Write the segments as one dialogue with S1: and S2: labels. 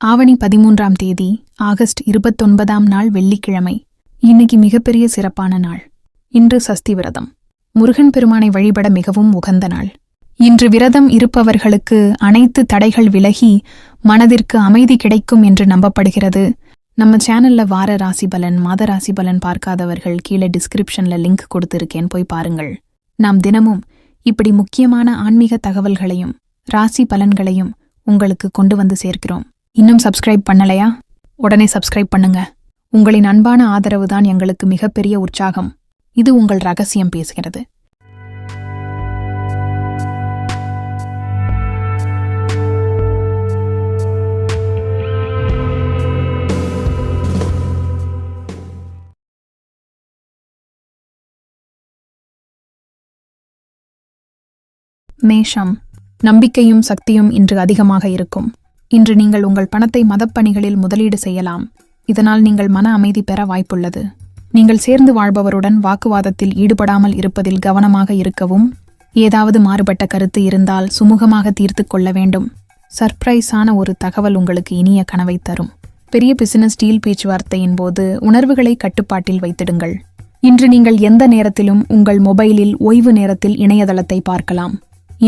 S1: ஆவணி பதிமூன்றாம் தேதி ஆகஸ்ட் இருபத்தொன்பதாம் நாள் வெள்ளிக்கிழமை. இன்னைக்கு மிகப்பெரிய சிறப்பான நாள். இன்று சஸ்தி விரதம். முருகன் பெருமானை வழிபட மிகவும் உகந்த நாள். இன்று விரதம் இருப்பவர்களுக்கு அனைத்து தடைகள் விலகி மனதிற்கு அமைதி கிடைக்கும் என்று நம்பப்படுகிறது. நம்ம சேனல்ல வார ராசி பலன் மாத ராசி பலன் பார்க்காதவர்கள் கீழே டிஸ்கிரிப்ஷன்ல லிங்க் கொடுத்திருக்கேன் போய் பாருங்கள். நாம் தினமும் இப்படி முக்கியமான ஆன்மீக தகவல்களையும் ராசி பலன்களையும் உங்களுக்கு கொண்டு வந்து சேர்க்கிறோம். இன்னும் சப்ஸ்கிரைப் பண்ணலையா? உடனே சப்ஸ்கிரைப் பண்ணுங்க. உங்களின் அன்பான ஆதரவு தான் எங்களுக்கு மிகப்பெரிய உற்சாகம். இது உங்கள் ரகசியம் பேசுகிறது. மேஷம். நம்பிக்கையும் சக்தியும் இன்று அதிகமாக இருக்கும். இன்று நீங்கள் உங்கள் பணத்தை மதப்பணிகளில் முதலீடு செய்யலாம். இதனால் நீங்கள் மன அமைதி பெற வாய்ப்புள்ளது. நீங்கள் சேர்ந்து வாழ்பவருடன் வாக்குவாதத்தில் ஈடுபடாமல் இருப்பதில் கவனமாக இருக்கவும் ஏதாவது மாறுபட்ட கருத்து இருந்தால் சுமூகமாக தீர்த்து கொள்ள வேண்டும். சர்ப்ரைஸான ஒரு தகவல் உங்களுக்கு இனிய கனவை தரும். பெரிய பிசினஸ் டீல் பேச்சுவார்த்தையின் போது உணர்வுகளை கட்டுப்பாட்டில் வைத்திடுங்கள். இன்று நீங்கள் எந்த நேரத்திலும் உங்கள் மொபைலில் ஓய்வு நேரத்தில் இணையதளத்தை பார்க்கலாம்.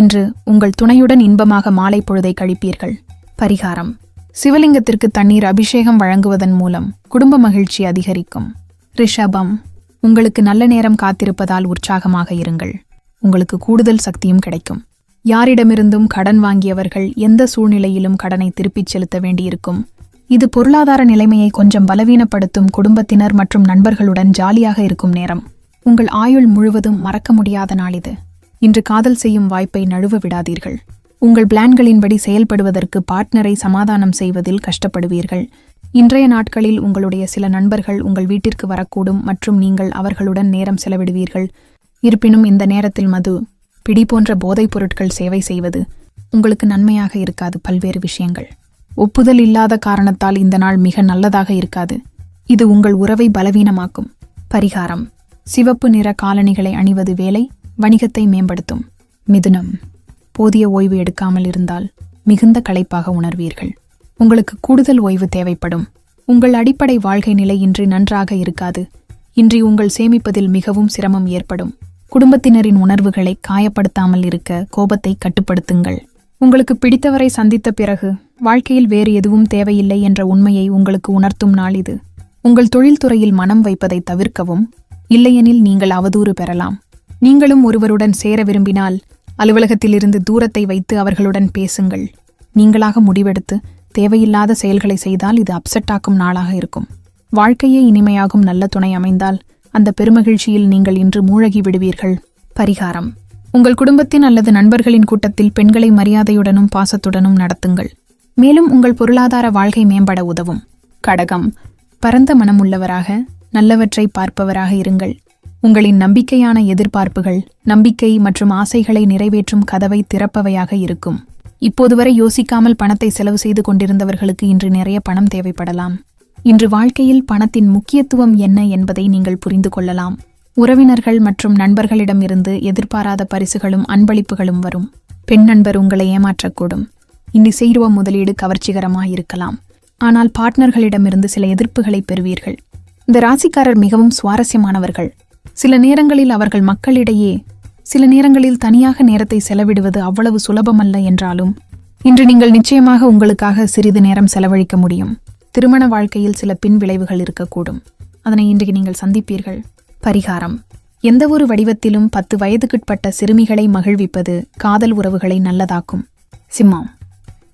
S1: இன்று உங்கள் துணையுடன் இன்பமாக மாலை பொழுதை கழிப்பீர்கள். பரிகாரம். சிவலிங்கத்திற்கு தண்ணீர் அபிஷேகம் வழங்குவதன் மூலம் குடும்ப மகிழ்ச்சி அதிகரிக்கும். ரிஷபம் உங்களுக்கு நல்ல நேரம் காத்திருப்பதால் உற்சாகமாக இருங்கள். உங்களுக்கு கூடுதல் சக்தியும் கிடைக்கும். யாரிடமிருந்தும் கடன் வாங்கியவர்கள் எந்த சூழ்நிலையிலும் கடனை திருப்பிச் செலுத்த வேண்டியிருக்கும். இது பொருளாதார நிலைமையை கொஞ்சம் பலவீனப்படுத்தும் குடும்பத்தினர் மற்றும் நண்பர்களுடன் ஜாலியாக இருக்கும் நேரம். உங்கள் ஆயுள் முழுவதும் மறக்க முடியாத நாள் இது. இன்று காதல் செய்யும் வாய்ப்பை நழுவ விடாதீர்கள். உங்கள் பிளான்களின்படி செயல்படுவதற்கு பார்ட்னரை சமாதானம் செய்வதில் கஷ்டப்படுவீர்கள். இன்றைய நாட்களில் உங்களுடைய சில நண்பர்கள் உங்கள் வீட்டிற்கு வரக்கூடும் மற்றும் நீங்கள் அவர்களுடன் நேரம் செலவிடுவீர்கள். இருப்பினும் இந்த நேரத்தில் மது பிடி போன்ற போதைப் பொருட்கள் சேவை செய்வது உங்களுக்கு நன்மையாக இருக்காது பல்வேறு விஷயங்கள். ஒப்புதல் இல்லாத காரணத்தால் இந்த நாள் மிக நல்லதாக இருக்காது. இது உங்கள் உறவை பலவீனமாக்கும். பரிகாரம். சிவப்பு நிற காலணிகளை அணிவது வேலை வணிகத்தை மேம்படுத்தும். மிதுனம். போதிய ஓய்வு எடுக்காமல் இருந்தால் மிகுந்த களைப்பாக உணர்வீர்கள். உங்களுக்கு கூடுதல் ஓய்வு தேவைப்படும். உங்கள் அடிப்படை வாழ்க்கை நிலை இன்றி நன்றாக இருக்காது. இன்றி உங்கள் சேமிப்பதில் மிகவும் சிரமம் ஏற்படும். குடும்பத்தினரின் உணர்வுகளை காயப்படுத்தாமல் இருக்க கோபத்தை கட்டுப்படுத்துங்கள். உங்களுக்கு பிடித்தவரை சந்தித்த பிறகு வாழ்க்கையில் வேறு எதுவும் தேவையில்லை என்ற உண்மையை உங்களுக்கு உணர்த்தும் நாள் இது. உங்கள் தொழில்துறையில் மனம் வைப்பதை தவிர்க்கவும் இல்லையெனில் நீங்கள் அவதூறு பெறலாம். நீங்களும் ஒருவருடன் சேர விரும்பினால் அலுவலகத்திலிருந்து தூரத்தை வைத்து அவர்களுடன் பேசுங்கள். நீங்களாக முடிவெடுத்து தேவையில்லாத செயல்களை செய்தால் இது அப்செட் ஆக்கும் நாளாக இருக்கும். வாழ்க்கையே இனிமையாகும் நல்ல துணை அமைந்தால் அந்த பெருமகிழ்ச்சியில் நீங்கள் இன்று மூழ்கி விடுவீர்கள். பரிகாரம். உங்கள் குடும்பத்தின் அல்லது நண்பர்களின் கூட்டத்தில் பெண்களை மரியாதையுடனும் பாசத்துடனும் நடத்துங்கள். மேலும் உங்கள் பொருளாதார வாழ்க்கை மேம்பட உதவும். கடகம். பரந்த மனமுள்ளவராக நல்லவற்றை பார்ப்பவராக இருங்கள். உங்களின் நம்பிக்கையான எதிர்பார்ப்புகள் நம்பிக்கை மற்றும் ஆசைகளை நிறைவேற்றும் கதவை திறப்பவையாக இருக்கும். இப்போது வரை யோசிக்காமல் பணத்தை செலவு செய்து கொண்டிருந்தவர்களுக்கு இன்று நிறைய பணம் தேவைப்படலாம். இன்று வாழ்க்கையில் பணத்தின் முக்கியத்துவம் என்ன என்பதை நீங்கள் புரிந்து கொள்ளலாம். உறவினர்கள் மற்றும் நண்பர்களிடமிருந்து எதிர்பாராத பரிசுகளும் அன்பளிப்புகளும் வரும். பெண் நண்பர் உங்களை ஏமாற்றக்கூடும். இன்னி செய்ருவ முதலீடு கவர்ச்சிகரமாயிருக்கலாம் ஆனால் பார்ட்னர்களிடமிருந்து சில எதிர்ப்புகளை பெறுவீர்கள். இந்த ராசிக்காரர் மிகவும் சுவாரஸ்யமானவர்கள். சில நேரங்களில் அவர்கள் மக்களிடையே சில நேரங்களில் தனியாக நேரத்தை செலவிடுவது அவ்வளவு சுலபமல்ல என்றாலும் இன்று நீங்கள் நிச்சயமாக உங்களுக்காக சிறிது நேரம் செலவழிக்க முடியும். திருமண வாழ்க்கையில் சில பின் விளைவுகள் இருக்கக்கூடும். அதனை இன்றைக்கு நீங்கள் சந்திப்பீர்கள். பரிகாரம். எந்தவொரு வடிவத்திலும் பத்து வயதுக்குட்பட்ட சிறுமிகளை மகிழ்விப்பது காதல் உறவுகளை நல்லதாக்கும். சிம்மம்.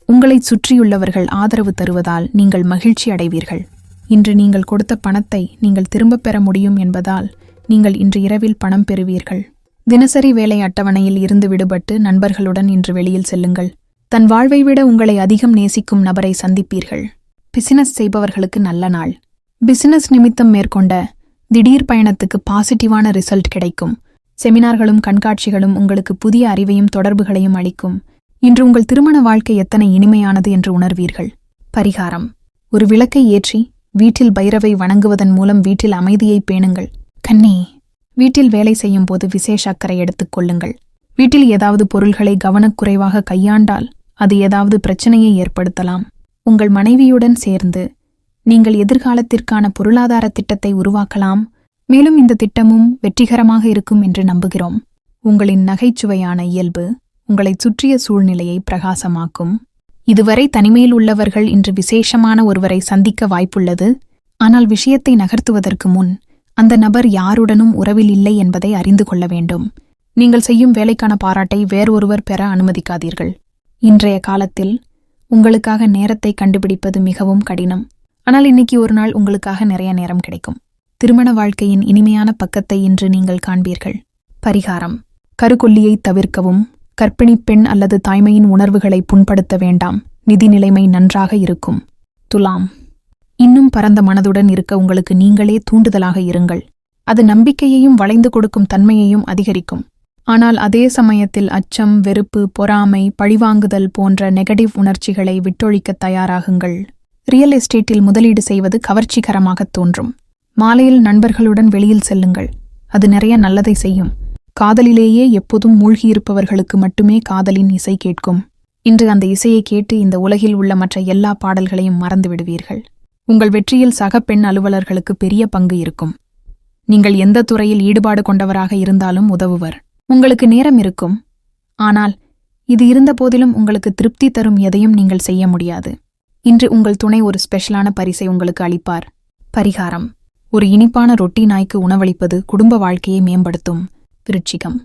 S1: உங்களைச் சுற்றியுள்ளவர்கள் ஆதரவு தருவதால் நீங்கள் மகிழ்ச்சி அடைவீர்கள். இன்று நீங்கள் கொடுத்த பணத்தை நீங்கள் திரும்பப் பெற முடியும் என்பதால் நீங்கள் இன்று இரவில் பணம் பெறுவீர்கள். தினசரி வேலை அட்டவணையில் இருந்து விடுபட்டு நண்பர்களுடன் இன்று வெளியில் செல்லுங்கள். தன் வாழ்வை விட உங்களை அதிகம் நேசிக்கும் நபரை சந்திப்பீர்கள். பிசினஸ் செய்பவர்களுக்கு நல்ல நாள். பிசினஸ் நிமித்தம் மேற்கொண்ட திடீர் பயணத்துக்கு பாசிட்டிவான ரிசல்ட் கிடைக்கும். செமினார்களும் கண்காட்சிகளும் உங்களுக்கு புதிய அறிவையும் தொடர்புகளையும் அளிக்கும். இன்று உங்கள் திருமண வாழ்க்கை எத்தனை இனிமையானது என்று உணர்வீர்கள். பரிகாரம். ஒரு விளக்கை ஏற்றி வீட்டில் பைரவை வணங்குவதன் மூலம் வீட்டில் அமைதியை பேணுங்கள். கண்ணி வீட்டில் வேலை செய்யும் போது விசேஷ அக்கறை எடுத்துக் கொள்ளுங்கள். வீட்டில் ஏதாவது பொருள்களை கவனக்குறைவாக கையாண்டால் அது ஏதாவது பிரச்சனையை ஏற்படுத்தலாம். உங்கள் மனைவியுடன் சேர்ந்து நீங்கள் எதிர்காலத்திற்கான பொருளாதார திட்டத்தை உருவாக்கலாம். மேலும் இந்த திட்டமும் வெற்றிகரமாக இருக்கும் என்று நம்புகிறோம். உங்களின் நகைச்சுவையான இயல்பு உங்களைச் சுற்றிய சூழ்நிலையை பிரகாசமாக்கும். இதுவரை தனிமையில் உள்ளவர்கள் இன்று விசேஷமான ஒருவரை சந்திக்க வாய்ப்புள்ளது. ஆனால் விஷயத்தை நகர்த்துவதற்கு முன் அந்த நபர் யாருடனும் உறவில் இல்லை என்பதை அறிந்து கொள்ள வேண்டும். நீங்கள் செய்யும் வேலைக்கான பாராட்டை வேறொருவர் பெற அனுமதிக்காதீர்கள். இன்றைய காலத்தில் உங்களுக்காக நேரத்தை கண்டுபிடிப்பது மிகவும் கடினம். ஆனால் இன்னைக்கு ஒரு நாள் உங்களுக்காக நிறைய நேரம் கிடைக்கும். திருமண வாழ்க்கையின் இனிமையான பக்கத்தை இன்று நீங்கள் காண்பீர்கள். பரிகாரம். கருக்கொல்லியை தவிர்க்கவும் கர்ப்பிணிப் பெண் அல்லது தாய்மையின் உணர்வுகளை புண்படுத்த வேண்டாம். நிதி நிலைமை நன்றாக இருக்கும். துலாம். இன்னும் பரந்த மனதுடன் இருக்க உங்களுக்கு நீங்களே தூண்டுதலாக இருங்கள். அது நம்பிக்கையையும் வளைந்து கொடுக்கும் தன்மையையும் அதிகரிக்கும். ஆனால் அதே சமயத்தில் அச்சம் வெறுப்பு பொறாமை பழிவாங்குதல் போன்ற நெகட்டிவ் உணர்ச்சிகளை விட்டொழிக்க தயாராகுங்கள். ரியல் எஸ்டேட்டில் முதலீடு செய்வது கவர்ச்சிகரமாகத் தோன்றும். மாலையில் நண்பர்களுடன் வெளியில் செல்லுங்கள். அது நிறைய நல்லதை செய்யும். காதலிலேயே எப்போதும் மூழ்கியிருப்பவர்களுக்கு மட்டுமே காதலின் இசை கேட்கும். இன்று அந்த இசையை கேட்டு இந்த உலகில் உள்ள மற்ற எல்லா பாடல்களையும் மறந்து விடுவீர்கள். உங்கள் வெற்றியில் சக பெண் அலுவலர்களுக்கு பெரிய பங்கு இருக்கும். நீங்கள் எந்த துறையில் ஈடுபாடு கொண்டவராக இருந்தாலும் உதவுவர். உங்களுக்கு நேரம் இருக்கும். ஆனால் இது இருந்தபோதிலும் உங்களுக்கு திருப்தி தரும் எதையும் நீங்கள் செய்ய முடியாது. இன்று உங்கள் துணை ஒரு ஸ்பெஷலான பரிசை உங்களுக்கு அளிப்பார். பரிகாரம். ஒரு இனிப்பான ரொட்டி நாய்க்கு உணவளிப்பது குடும்ப வாழ்க்கையை மேம்படுத்தும். விருட்சிகம்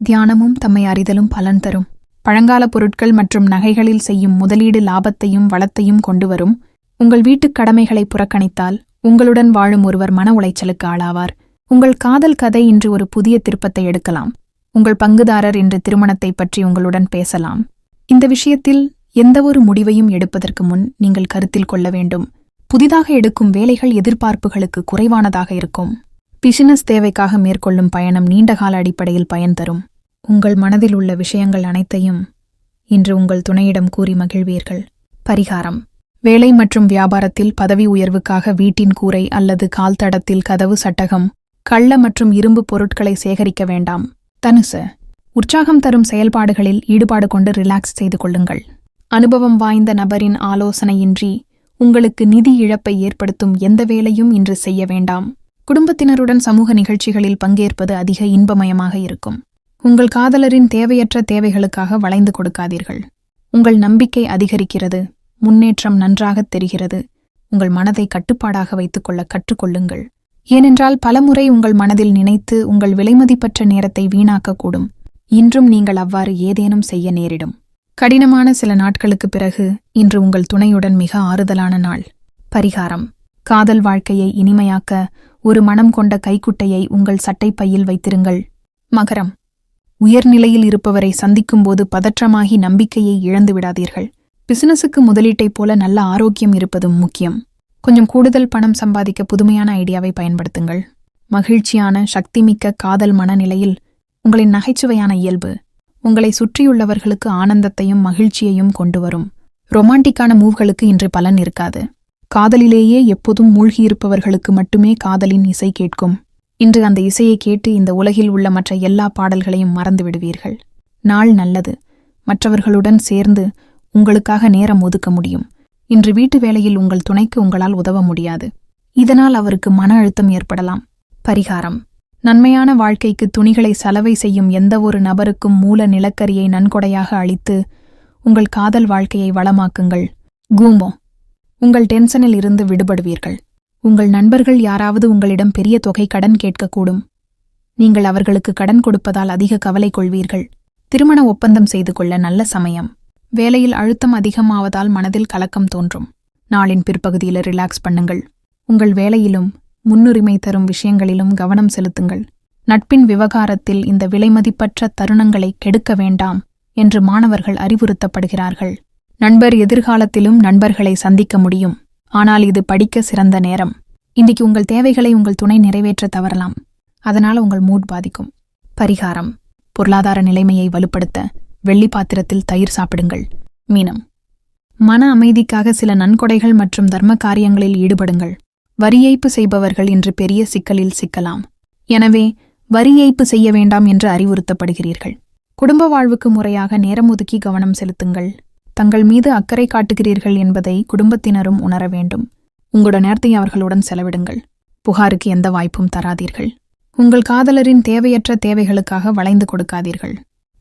S1: தியானமும் தம்மை அறிதலும் பலன் தரும். பழங்கால பொருட்கள் மற்றும் நகைகளில் செய்யும் முதலீடு லாபத்தையும் வளத்தையும் கொண்டுவரும் உங்கள் வீட்டுக் கடமைகளை புறக்கணித்தால் உங்களுடன் வாழும் ஒருவர் மன உளைச்சலுக்கு ஆளாவார். உங்கள் காதல் கதை இன்று ஒரு புதிய திருப்பத்தை எடுக்கலாம். உங்கள் பங்குதாரர் இன்று திருமணத்தை பற்றி உங்களுடன் பேசலாம். இந்த விஷயத்தில் எந்தவொரு முடிவையும் எடுப்பதற்கு முன் நீங்கள் கருத்தில் கொள்ள வேண்டும். புதிதாக எடுக்கும் வேலைகள் எதிர்பார்ப்புகளுக்கு குறைவானதாக இருக்கும். பிசினஸ் தேவைக்காக மேற்கொள்ளும் பயணம் நீண்டகால அடிப்படையில் பயன் தரும். உங்கள் மனதில் உள்ள விஷயங்கள் அனைத்தையும் இன்று உங்கள் துணையிடம் கூறி மகிழ்வீர்கள். பரிகாரம். வேலை மற்றும் வியாபாரத்தில் பதவி உயர்வுக்காக வீட்டின் கூரை அல்லது கால்தடத்தில் கதவு சட்டகம் கள்ள மற்றும் இரும்பு பொருட்களை சேகரிக்க வேண்டாம். தனுசு உற்சாகம் தரும் செயல்பாடுகளில் ஈடுபாடு கொண்டு ரிலாக்ஸ் செய்து கொள்ளுங்கள். அனுபவம் வாய்ந்த நபரின் ஆலோசனையின்றி உங்களுக்கு நிதி இழப்பை ஏற்படுத்தும் எந்த வேலையும் இன்று செய்ய வேண்டாம். குடும்பத்தினருடன் சமூக நிகழ்ச்சிகளில் பங்கேற்பது அதிக இன்பமயமாக இருக்கும். உங்கள் காதலரின் தேவையற்ற தேவைகளுக்காக வளைந்து கொடுக்காதீர்கள். உங்கள் நம்பிக்கை அதிகரிக்கிறது. முன்னேற்றம் நன்றாகத் தெரிகிறது. உங்கள் மனதை கட்டுப்பாடாக வைத்துக்கொள்ள கற்றுக்கொள்ளுங்கள். ஏனென்றால் பலமுறை உங்கள் மனதில் நினைத்து உங்கள் விலைமதிப்பற்ற நேரத்தை வீணாக்கக்கூடும். இன்றும் நீங்கள் அவ்வாறு ஏதேனும் செய்ய நேரிடும். கடினமான சில நாட்களுக்குப் பிறகு இன்று உங்கள் துணையுடன் மிக ஆறுதலான நாள். பரிகாரம். காதல் வாழ்க்கையை இனிமையாக்க ஒரு மனம் கொண்ட கைக்குட்டையை உங்கள் சட்டைப்பையில் வைத்திருங்கள். மகரம். உயர்நிலையில் இருப்பவரை சந்திக்கும்போது பதற்றமாகி நம்பிக்கையை இழந்து விடாதீர்கள் பிசினஸுக்கு முதலீட்டைப் போல நல்ல ஆரோக்கியம் இருப்பதும் முக்கியம். கொஞ்சம் கூடுதல் பணம் சம்பாதிக்க புதுமையான ஐடியாவை பயன்படுத்துங்கள். மகிழ்ச்சியான சக்திமிக்க காதல் மனநிலையில் உங்களின் நகைச்சுவையான இயல்பு உங்களை சுற்றியுள்ளவர்களுக்கு ஆனந்தத்தையும் மகிழ்ச்சியையும் கொண்டு வரும். ரொமான்டிக்கான மூவ்களுக்கு இன்று பலன் இருக்காது. காதலிலேயே எப்போதும் மூழ்கியிருப்பவர்களுக்கு மட்டுமே காதலின் இசை கேட்கும். இன்று அந்த இசையை கேட்டு இந்த உலகில் உள்ள மற்ற எல்லா பாடல்களையும் மறந்து விடுவீர்கள். நாள் நல்லது. மற்றவர்களுடன் சேர்ந்து உங்களுக்காக நேரம் ஒதுக்க முடியும். இன்று வீட்டு வேலையில் உங்கள் துணைக்கு உங்களால் உதவ முடியாது. இதனால் அவருக்கு மன அழுத்தம் ஏற்படலாம். பரிகாரம். நன்மையான வாழ்க்கைக்கு துணிகளை சலவை செய்யும் எந்தவொரு நபருக்கும் மூல நிலக்கரியை நன்கொடையாக அளித்து உங்கள் காதல் வாழ்க்கையை வளமாக்குங்கள். கூமோ உங்கள் டென்ஷனில் இருந்து விடுபடுவீர்கள். உங்கள் நண்பர்கள் யாராவது உங்களிடம் பெரிய தொகை கடன் கேட்கக்கூடும். நீங்கள் அவர்களுக்கு கடன் கொடுப்பதால் அதிக கவலை கொள்வீர்கள். திருமண ஒப்பந்தம் செய்து கொள்ள நல்ல சமயம். வேலையில் அழுத்தம் அதிகமாவதால் மனதில் கலக்கம் தோன்றும். நாளின் பிற்பகுதியில் ரிலாக்ஸ் பண்ணுங்கள். உங்கள் வேலையிலும் முன்னுரிமை தரும் விஷயங்களிலும் கவனம் செலுத்துங்கள். நட்பின் விவகாரத்தில் இந்த விலைமதிப்பற்ற தருணங்களை கெடுக்க வேண்டாம் என்று மாணவர்கள் அறிவுறுத்தப்படுகிறார்கள். நண்பர் எதிர்காலத்திலும் நண்பர்களை சந்திக்க முடியும். ஆனால் இது படிக்க சிறந்த நேரம். இன்றைக்கு உங்கள் தேவைகளை உங்கள் துணை நிறைவேற்ற தவறலாம். அதனால் உங்கள் மூட் பாதிக்கும். பரிகாரம். பொருளாதார நிலைமையை வலுப்படுத்த வெள்ளி பாத்திரத்தில் தயிர் சாப்பிடுங்கள். மீனம். மன அமைதிக்காக சில நன்கொடைகள் மற்றும் தர்ம காரியங்களில் ஈடுபடுங்கள். வரி ஏய்ப்பு செய்பவர்கள் இன்று பெரிய சிக்கலில் சிக்கலாம். எனவே வரி ஏய்ப்பு செய்ய வேண்டாம் என்று அறிவுறுத்தப்படுகிறீர்கள். குடும்ப வாழ்வுக்கு முறையாக நேரம் ஒதுக்கி கவனம் செலுத்துங்கள். தங்கள் மீது அக்கறை காட்டுகிறீர்கள் என்பதை குடும்பத்தினரும் உணர வேண்டும். உங்களோட நேரத்தை அவர்களுடன் செலவிடுங்கள். புகாருக்கு எந்த வாய்ப்பும் தராதீர்கள். உங்கள் காதலரின் தேவையற்ற தேவைகளுக்காக வளைந்து கொடுக்காதீர்கள்.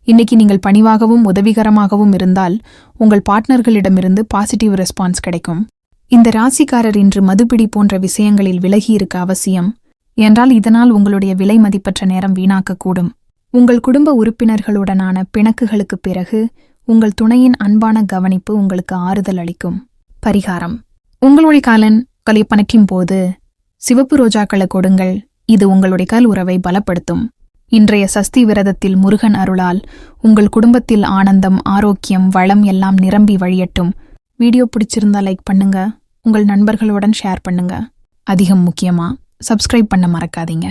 S1: இன்னைக்கு நீங்கள் பணிவாகவும் உதவிகரமாகவும் இருந்தால் உங்கள் பார்ட்னர்களிடமிருந்து பாசிட்டிவ் ரெஸ்பான்ஸ் கிடைக்கும். இந்த ராசிக்காரர் இன்று மதுபிடி போன்ற விஷயங்களில் விலகி இருக்க அவசியம். என்றால் இதனால் உங்களுடைய விலை மதிப்பற்ற நேரம் வீணாக்கக்கூடும். உங்கள் குடும்ப உறுப்பினர்களுடனான பிணக்குகளுக்குப் பிறகு உங்கள் துணையின் அன்பான கவனிப்பு உங்களுக்கு ஆறுதல் அளிக்கும். பரிகாரம். உங்களுடைய காலன் கலை பணக்கின் போது சிவப்பு ரோஜாக்களை கொடுங்கள். இது உங்களுடைய கல் உறவை பலப்படுத்தும். இன்றைய சஷ்டி விரதத்தில் முருகன் அருளால் உங்கள் குடும்பத்தில் ஆனந்தம் ஆரோக்கியம் வளம் எல்லாம் நிரம்பி வழியட்டும். வீடியோ பிடிச்சிருந்தா லைக் பண்ணுங்க. உங்கள் நண்பர்களுடன் ஷேர் பண்ணுங்க. அதிகம் முக்கியமா சப்ஸ்கிரைப் பண்ண மறக்காதீங்க.